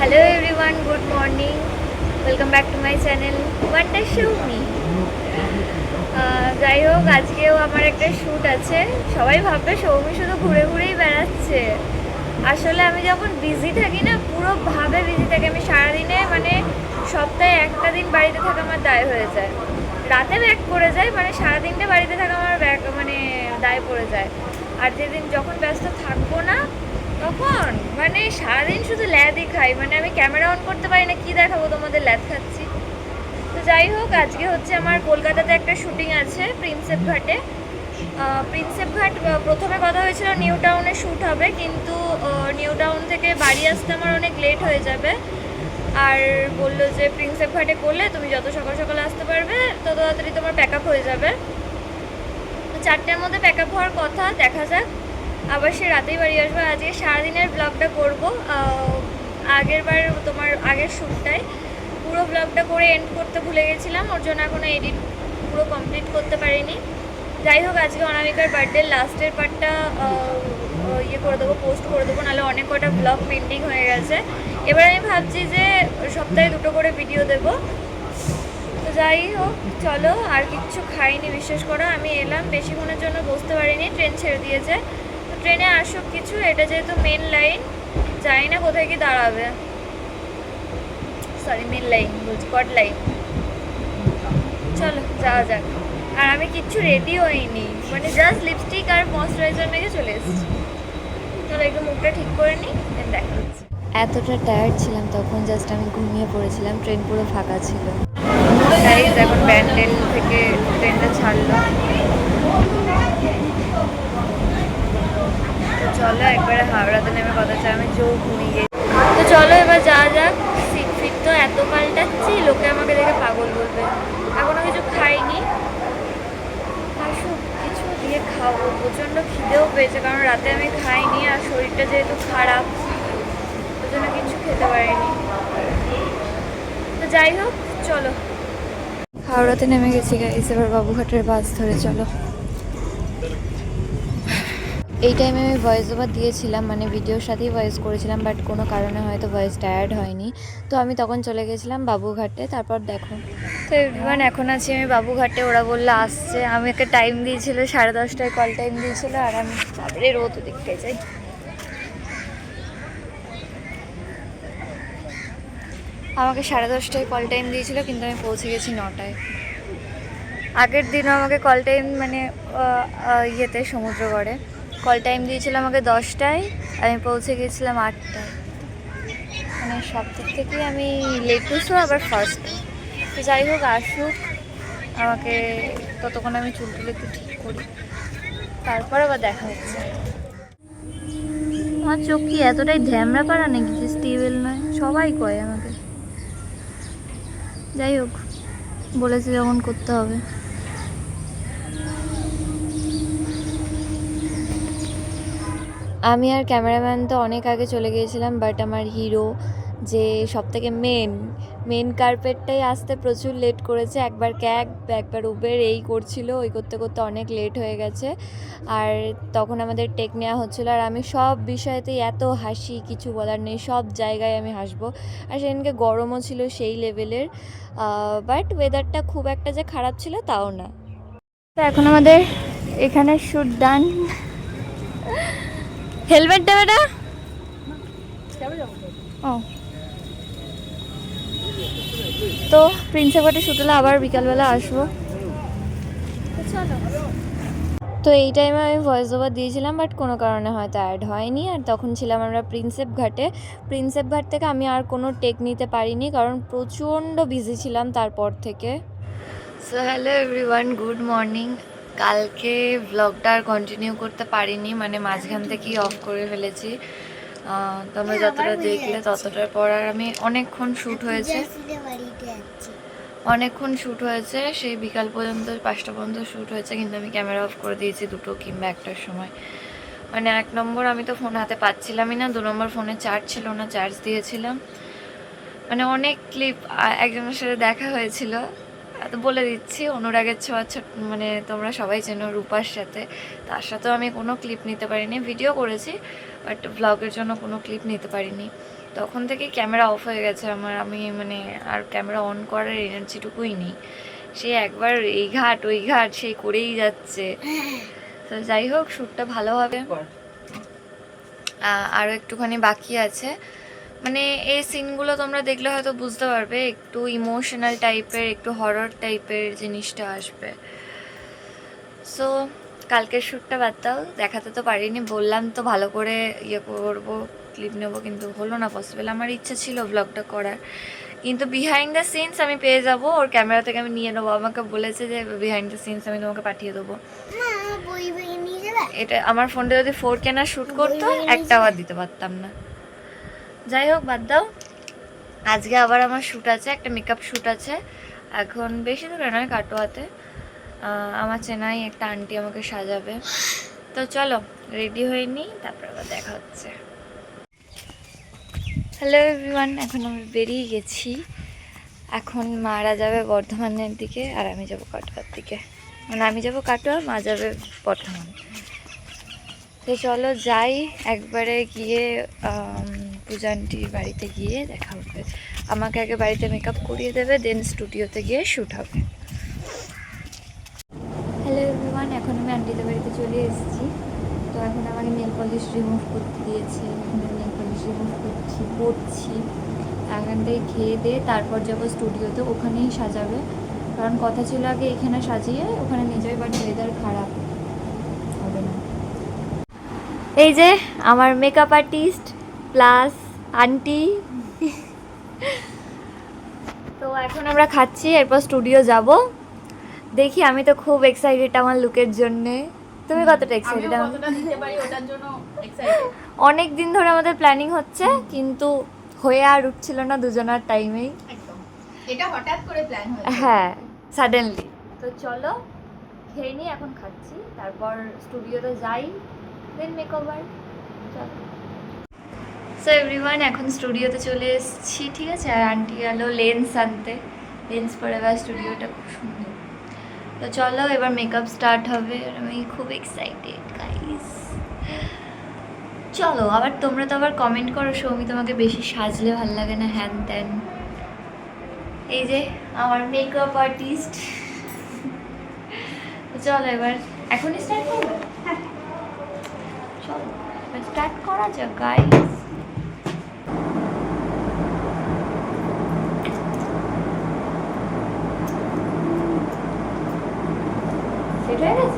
Hello everyone good morning welcome back to my channel wonder show me যাই হোক, আজকেও আমার একটা শ্যুট আছে। সবাই ভাববে সৌমি শুধু ঘুরে ঘুরেই বেড়াচ্ছে। আসলে আমি যখন বিজি থাকি না, পুরো ভাবে বিজি থাকি। আমি সারাদিনে মানে সপ্তাহে একটা দিন বাড়িতে থাকা আমার দায় হয়ে যায়। রাতে ব্যাক করে যায় মানে সারাদিনটা বাড়িতে থাকা আমার ব্যাক মানে দায় পড়ে যায়। আর যেদিন যখন ব্যস্ত থাকব না তখন? মানে সারাদিন শুধু ল্যাদই খাই মানে আমি ক্যামেরা অন করতে পারি না, কি দেখাবো তোমাদের? ল্যাদ খাচ্ছি। তো যাই হোক, আজকে হচ্ছে আমার কলকাতাতে একটা শুটিং আছে, প্রিন্সেপ ঘাটে। প্রিন্সেপ ঘাট প্রথমে কথা হয়েছিল নিউ টাউনে শ্যুট হবে, কিন্তু নিউ টাউন থেকে বাড়ি আসতে আমার অনেক লেট হয়ে যাবে। আর বলল যে, প্রিন্সেপ ঘাটে করলে তুমি যত সকাল সকাল আসতে পারবে, তত তাড়াতাড়ি তোমার প্যাক আপ হয়ে যাবে। চারটের মধ্যে প্যাক আপ হওয়ার কথা, দেখা যাক। আবার সে রাতেই বাড়ি আসব। আজকে সারাদিনের ব্লগটা করব আগের বার তোমার আগের শ্যুটটায় পুরো ব্লগটা করে এন্ড করতে ভুলে গেছিলাম, ওর জন্য এখনও এডিট পুরো কমপ্লিট করতে পারিনি। যাই হোক, আজকে অনামিকার বার্থডে লাস্টের পার্টটা ইয়ে করে দেবো পোস্ট করে দেবো, নাহলে অনেক কটা ব্লগ পেন্ডিং হয়ে গেছে। এবার আমি ভাবছি যে সপ্তাহে দুটো করে ভিডিও দেবো। তো যাই হোক, চলো, আর কিচ্ছু খাইনি, বিশ্বাস করো, আমি এলাম, বেশিক্ষণের জন্য বসতে পারিনি ট্রেন ছেড়ে দিয়েছে। ট্রেনে আসুক কিছু এটা যেহেতু মেন লাইন জানি না কোথায় কি দাঁড়াবে। সরি মেন লাইন বলছি কট লাইন চলো যাওয়া যাক। আর আমি কিচ্ছু রেডি হইনি। মানে জাস্ট লিপস্টিক আর ময়শ্চারাইজার মেখে চলে এসেছি। চলো একটু মুখটা ঠিক করে নিই দেখা হচ্ছে এতটা টায়ার্ড ছিলাম তখন জাস্ট আমি ঘুমিয়ে পড়েছিলাম ট্রেন পুরো ফাঁকা ছিল। এখন ব্যান্ডেল থেকে ট্রেনটা ছাড়লো। চলো একবারে হাওড়াতে নেমে কথা চাই আমি জো ঘুমিয়ে তো চলো এবার যাওয়া যাক। সিট ফিট তো এত পাল্টাচ্ছি, লোকে আমাকে দেখে পাগল বলবে। এখনও কিছু খাইনি। আসুক কিছু দিয়ে খাব। প্রচণ্ড খিদেও পেয়েছে, কারণ রাতে আমি খাইনি আর শরীরটা যেহেতু খারাপ, ওই জন্য কিছু খেতে পারিনি। তো যাই হোক, চলো। হাওড়াতে নেমে গেছি গাইস এবার বাবুঘাটের বাস ধরে, চলো। এই টাইমে আমি ভয়েস ওভার দিয়েছিলাম মানে ভিডিওর সাথেই ভয়েস করেছিলাম বাট কোনো কারণে হয়তো ভয়েস টায়ার্ড হয়নি। তো আমি তখন চলে গেছিলাম বাবুঘাটে তারপর দেখো। তো এভরিওয়ান এখন আছি আমি বাবুঘাটে ওরা বলল, আসছে। আমি একটা টাইম দিয়েছিল, সাড়ে দশটায় কল টাইম দিয়েছিল, আর আমি তারপরে রোদ দেখতে যাই। আমাকে সাড়ে দশটায় কল টাইম দিয়েছিল, কিন্তু আমি পৌঁছে গেছি নটায়। আগের দিনও আমাকে কল টাইম মানে ইয়েতে, সমুদ্রগড়ে। কল টাইম দিয়েছিল আমাকে দশটায় আমি পৌঁছে গিয়েছিলাম আটটায়। মানে সব দিক থেকেই আমি লেটেস্টও আবার ফার্স্ট তো যাই হোক, আসুক, আমাকে ততক্ষণ আমি চুল টুল একটু ঠিক করি। তারপর আবার দেখা হচ্ছে। আমার চোখ কি এতটাই ধ্যামরা পারা নাকি যে স্টেবল নয়? সবাই কয় আমাকে। যাই হোক, বলেছে যখন করতে হবে। আমি আর ক্যামেরাম্যান তো অনেক আগে চলে গিয়েছিলাম বাট আমার হিরো যে সব থেকে মেন মেন কার্পেটটাই আসতে প্রচুর লেট করেছে। একবার ক্যাব একবার উবের এই করছিল, ওই করতে করতে অনেক লেট হয়ে গেছে। আর তখন আমাদের টেক নেওয়া হচ্ছিল, আর আমি সব বিষয়তেই এত হাসি, কিছু বলার নেই, সব জায়গায় আমি হাসবো। আর সেদিনকে গরমও ছিল সেই লেভেলের বাট ওয়েদারটা খুব একটা যে খারাপ ছিল তাও না। তো এখন আমাদের এখানে শুট ডান হেলমেট দেবে না? ও। তো প্রিন্সেপ ঘাটে শুট হলে আবার বিকালবেলা আসব। তো এই টাইমে আমি ভয়েস ওভার দিয়েছিলাম বাট কোনো কারণে হয়তো অ্যাড হয়নি। আর তখন ছিলাম আমরা প্রিন্সেপ ঘাটে। প্রিন্সেপ ঘাট থেকে আমি আর কোনো টেক নিতে পারিনি, কারণ প্রচণ্ড বিজি ছিলাম তারপর থেকে। So hello everyone good morning কালকে ব্লগটা আর কন্টিনিউ করতে পারিনি মানে মাঝখান থেকেই অফ করে ফেলেছি। তোমরা যতটা দেখলে ততটার পর আর আমি অনেকক্ষণ শ্যুট হয়েছে। অনেকক্ষণ শ্যুট হয়েছে সেই বিকাল পর্যন্ত পাঁচটা পর্যন্ত শ্যুট হয়েছে কিন্তু আমি ক্যামেরা অফ করে দিয়েছি দুটো কিংবা একটার সময়। মানে এক নম্বর আমি তো ফোন হাতে পাচ্ছিলামই না দু নম্বর ফোনে চার্জ ছিল না চার্জ দিয়েছিলাম। মানে অনেক ক্লিপ একজনের সাথে দেখা হয়েছিল। তো বলে দিচ্ছি অনুরাগের ছোঁয়া ছোট মানে তোমরা সবাই চেনো রূপার সাথে। তার সাথেও আমি কোনো ক্লিপ নিতে পারিনি ভিডিও করেছি বাট ব্লগের জন্য কোনো ক্লিপ নিতে পারিনি। তখন থেকে ক্যামেরা অফ হয়ে গেছে আমার আমি মানে আর ক্যামেরা অন করার এনার্জিটুকুই নেই। সে একবার এই ঘাট ওই ঘাট সেই করেই যাচ্ছে। তো যাই হোক শ্যুটটা ভালো হবে। আরও একটুখানি বাকি আছে। মানে এই সিনগুলো তোমরা দেখলে হয়তো বুঝতে পারবে একটু ইমোশনাল টাইপের একটু হরর টাইপের জিনিসটা আসবে। সো কালকের শ্যুটটা বাদ দাও দেখাতে তো পারিনি বললাম তো ভালো করে ইয়ে করব ক্লিপ নেব কিন্তু হলো না পসিবল আমার ইচ্ছা ছিল ব্লগটা করার। কিন্তু বিহাইন্ড দ্য সিনস আমি পেয়ে যাব ওর ক্যামেরা থেকে আমি নিয়ে নেব। আমাকে বলেছে যে বিহাইন্ড দ্য সিনস আমি তোমাকে পাঠিয়ে দেবো। এটা আমার ফোনটা যদি ফোর কেনা শ্যুট করতো একটাও আর দিতে পারতাম না। যাই হোক বাদ দাও। আজকে আবার আমার শ্যুট আছে একটা মেকআপ শ্যুট আছে। এখন বেশি দূরে নয় কাটোয়াতে। আমার চেনাই একটা আন্টি আমাকে সাজাবে। তো চলো রেডি হয়ে নিই তারপর আবার দেখা হচ্ছে। হ্যালো এভরিওয়ান এখন আমি বেরিয়ে গেছি। এখন মারা যাবে বর্ধমানের দিকে আর আমি যাব কাটোয়ার দিকে। মানে আমি যাব কাটোয়া মা যাবে বর্ধমান। তো চলো যাই একবারে গিয়ে আম, পূজান্টির বাড়িতে গিয়ে দেখা হবে। আমাকে আগে বাড়িতে মেকআপ করিয়ে দেবে দেন স্টুডিওতে গিয়ে শ্যুট হবে। হ্যালো এভরিওয়ান এখন আমি আন্টিদের বাড়িতে চলে এসেছি। তো এখন আমাকে নেল পলিশ রিমুভ করতে দিয়েছে। নেল পলিশ রিমুভ করছি পড়ছি এখান থেকে খেয়ে দিয়ে তারপর যাব স্টুডিওতে ওখানেই সাজাবে। কারণ কথা ছিল আগে এখানে সাজিয়ে ওখানে যাবে বাট ওয়েদার খারাপ। হবে না। এই যে আমার মেকআপ আর্টিস্ট প্লাস আন্টি। তো এখন আমরা খাচ্ছি এরপর স্টুডিও যাব। দেখি আমি তো খুব এক্সাইটেড আমার লুকের জন্যে। তুমি কতটা এক্সাইটেড অনেক দিন ধরে আমাদের প্ল্যানিং হচ্ছে কিন্তু হয়ে আর উঠছিল না দুজনার টাইমেই একদম। এটা হঠাৎ করে প্ল্যান হ্যাঁ সাডেনলি তো চলো খেয়ে নিই এখন খাচ্ছি তারপর স্টুডিওতে যাই দেন মেকওভার চলো। সো এভরিওয়ান এখন স্টুডিওতে চলে এসেছি ঠিক আছে? আর আন্টি গেলো লেন্স আনতে। লেন্স পরে এবার স্টুডিওটা খুব সুন্দর। তো চলো এবার মেকআপ স্টার্ট হবে। আর আমি খুব এক্সাইটেড গাইস চলো আবার তোমরা তো আবার কমেন্ট করো সৌমি তোমাকে বেশি সাজলে ভালো লাগে না হ্যান ত্যান। এই যে আমার মেকআপ আর্টিস্ট চলো এবার এখনই স্টার্ট করবে? হ্যাঁ। চলো এবার স্টার্ট করা যাক গাইস সেট হয়ে।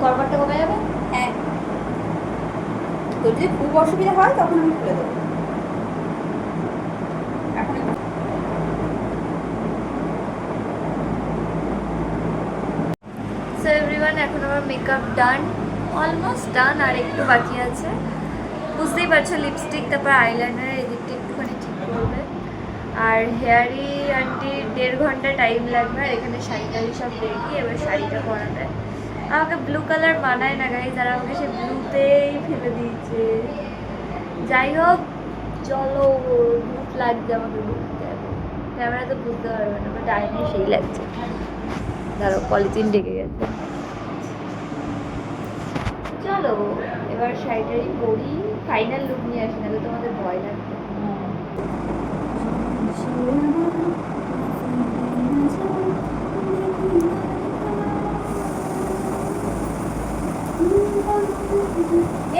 করবারটা কমে যাবে? হ্যাঁ। তোর যদি খুব অসুবিধা হয়, তখন আমি খুলে দেবো এখন একটু সো এভরিওয়ান এখন আমার মেকআপ ডান অলমোস্ট ডান আর একটু বাকি আছে। বুঝতেই পারছ লিপস্টিক তারপর আইলাইনার এদিকটা একটুখানি ঠিক করবে। আর হেয়ারি আন্টি, দেড় ঘণ্টা টাইম লাগবে, আর এখানে শাড়ি টাড়ি সব রেডি এবার শাড়িটা পরাবে। আমাকে ব্লু কালার মানায় না গাই তারা আমাকে সে ব্লুতেই ফেলে দিয়েছে। যাই হোক, চলো লুক লাগছে আমাকে লুকতে ক্যামেরা তো বুঝতে পারবে না বাট আইনে সেই লাগছে। ধরো পলিথিন ঢেকে গেছে। চলো এবার শাড়িটারি পরি ফাইনাল লুক নিয়ে আসি না তোমাদের ভয় লাগবে।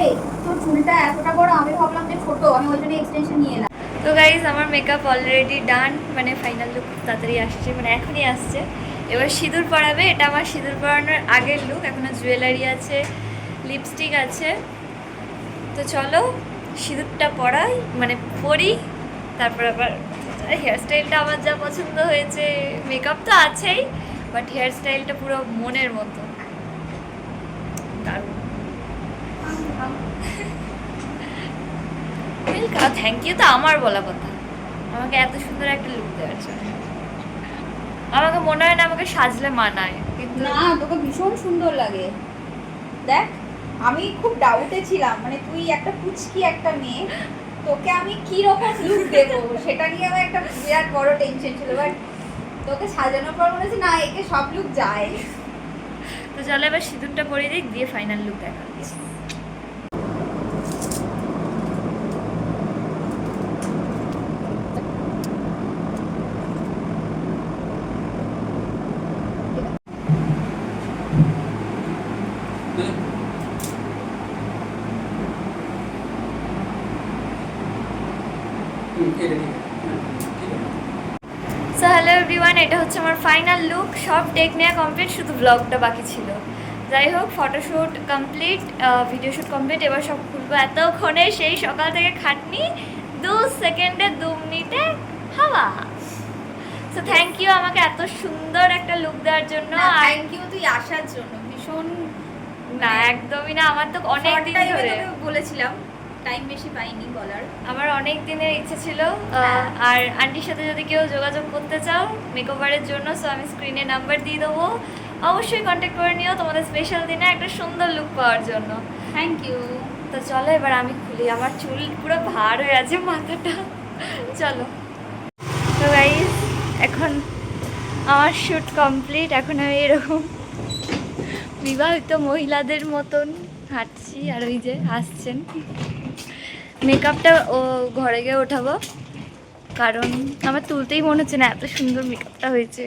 এই তোর চুলটা এতটা বড় আমি ভাবলাম যে ছোট আমি ওই জন্য এক্সটেনশন নিয়ে এলাম। তো গাইজ আমার মেকআপ অলরেডি ডান মানে ফাইনাল লুক তাড়াতাড়ি আসছে মানে এখনই আসছে। এবার সিঁদুর পরাবে এটা আমার সিঁদুর পরানোর আগের লুক এখনও জুয়েলারি আছে। লিপস্টিক আছে। তো চলো, সিঁদুরটা পরাই মানে পরি, তারপর আবার হেয়ার স্টাইলটা আমার যা পছন্দ হয়েছে। মেকআপ তো আছেই বাট হেয়ার স্টাইলটা পুরো মনের মতো। দারুণ। থ্যাংক ইউ তো আমার বলা কথা। আমাকে এত সুন্দর একটা লুক দেওয়ার জন্য। আমাকে মনে হয় না আমাকে সাজলে মানায়, কিন্তু না, তোকে ভীষণ সুন্দর লাগে। দেখ আমি খুব ডাউটে ছিলাম মানে তুই একটা পুচকি একটা মেয়ে তোকে আমি কি রকম লুক দেব? সেটা নিয়ে আমার একটা বিরাট বড় টেনশন ছিল বাট তোকে সাজানোর পর মনে হচ্ছে না একে সব লুক যায়। তো চলো এবার সিঁদুরটা পরে দিই দিয়ে ফাইনাল লুক দেখা সো হ্যালো এভরিওয়ান এটা হচ্ছে আমার ফাইনাল লুক সব টেক নেওয়া কমপ্লিট শুধু ব্লগটা বাকি ছিল। যাই হোক photoshoot complete video shoot complete এবার সব খুলবো। এতক্ষণে সেই সকাল থেকে খাটনি দু সেকেন্ডে দু মিনিটে হাওয়া। সো থ্যাংক ইউ আমাকে এত সুন্দর একটা লুক দেওয়ার জন্য। থ্যাংক ইউ তুই আসার জন্য। ভীষণ না একদমই না আমার তো অনেক দিন ধরে। বলেছিলাম টাইম বেশি পাইনি বলার। আমার অনেক দিনের ইচ্ছে ছিল হ্যাঁ। আর আন্টির সাথে যদি কেউ যোগাযোগ করতে চাও মেকওভারের জন্য সো আমি স্ক্রিনে নাম্বার দিয়ে দেবো। অবশ্যই কন্ট্যাক্ট করে নিও তোমাদের স্পেশাল দিনে একটা সুন্দর লুক পাওয়ার জন্য। থ্যাংক ইউ তো চলো এবার আমি খুলি আমার চুল পুরো ভার হয়ে আছে মাথাটা। চলো। তো গাইস এখন আমার শ্যুট কমপ্লিট এখন আমি এরকম বিবাহিত মহিলাদের মতন হাঁটছি আর ওই যে হাসছেন। মেকআপটা ও ঘরে গিয়ে ওঠাবো। কারণ আমার তুলতেই মনে হচ্ছে না, এত সুন্দর মেকআপটা হয়েছে।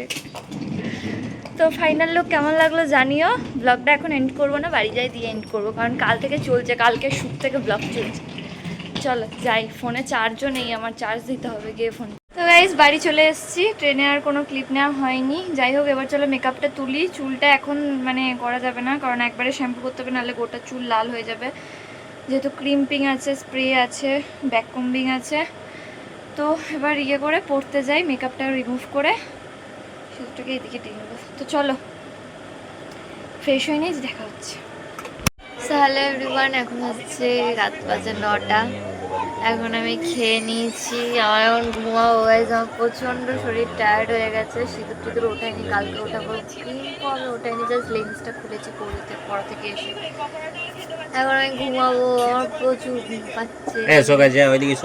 তো ফাইনাল লুক কেমন লাগল জানিও। ব্লগটা এখন এন্ড করব না, বাড়ি যাই দিয়ে এন্ড করব, কারণ কাল থেকে চলছে, কালকে শুট থেকে ব্লগ চলছে। চলো, যাই ফোনে চার্জও নেই, আমার চার্জ দিতে হবে গিয়ে ফোন তো গাইজ বাড়ি চলে এসেছি ট্রেনে আর কোনো ক্লিপ নেওয়া হয়নি। যাই হোক, এবার চলো মেকআপটা তুলি। চুলটা এখন মানে করা যাবে না, কারণ একবারে শ্যাম্পু করতে হবে, নাহলে গোটা চুল লাল হয়ে যাবে। যেহেতু ক্রিম্পিং আছে স্প্রে আছে ব্যাক কম্বিং আছে, তো এবার ইয়ে করে পড়তে যাই মেকআপটা রিমুভ করে সেটাকে এদিকে দিয়ে নেব তো চলো ফ্রেশ হয়ে নিয়ে দেখা হচ্ছে। তাহলে এভরিওয়ান এখন হচ্ছে রাত বাজে নটা। এখন আমি খেয়ে নিয়েছি। আমার এখন ঘুমাবো গাইজ আমার প্রচণ্ড শরীর টায়ার্ড হয়ে গেছে। সিঁদুর টিঁদুর ওঠাইনি কালকে ওঠাবো কিন্তু আমি ওঠাইনি জাস্ট লেন্সটা খুলেছি পড়তে পড়া থেকে এসে। এখন আমি ঘুমাবো আমার প্রচুর ঘুম পাচ্ছে। ওইদিকে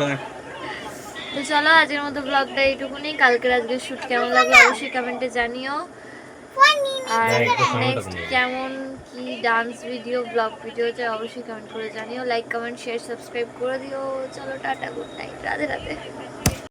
তো চলো আজকের মতো ব্লগটা এইটুকুনি। কালকের আজকের শ্যুট কেমন লাগল অবশ্যই কমেন্টে জানিও। আর নেক্সট কেমন কি ডান্স ভিডিও ব্লগ ভিডিও চাই অবশ্যই কমেন্ট করে জানিও লাইক কমেন্ট শেয়ার সাবস্ক্রাইব করে দিও। চলো, tata good night Radhe Radhe.